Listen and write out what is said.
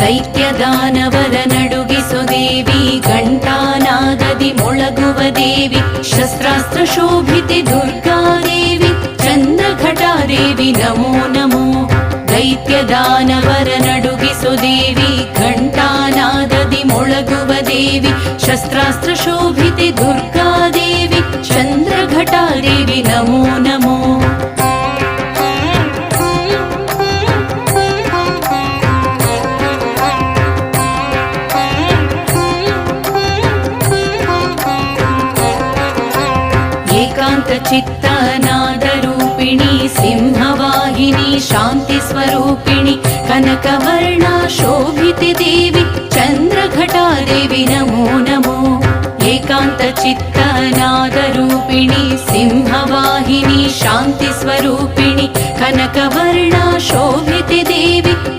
ದೈತ್ಯ ದಾನವರ ನಡುಗಿಸು ದೇವಿ, ಘಂಟಾನಾದದಿ ಮೊಳಗುವ ದೇವಿ, ಶಸ್ತ್ರಾಸ್ತ್ರ ಶೋಭಿತೆ ದುರ್ಗಾದೇವಿ ಚಂದ್ರಘಟಾದೇವಿ ನಮೋ ನಮೋ. ದೈತ್ಯ ದಾನವರ ನಡುಗಿಸು ದೇವಿ, ಘಂಟಾನಾದದಿ ಮೊಳಗುವ ದೇವಿ, ಶಸ್ತ್ರಾಸ್ತ್ರ ಶೋಭಿತೆ ದುರ್ಗಾದೇವಿ एकान्तचित्तनादरूपिणि सिंहवाहिनी शान्तिस्वरूपिणि कनकवर्णा शोभिति देवि चन्द्रघटा देवि नमो नमो एकान्तचित्तनादरूपिणि सिंहवाहिनी शान्तिस्वरूपिणि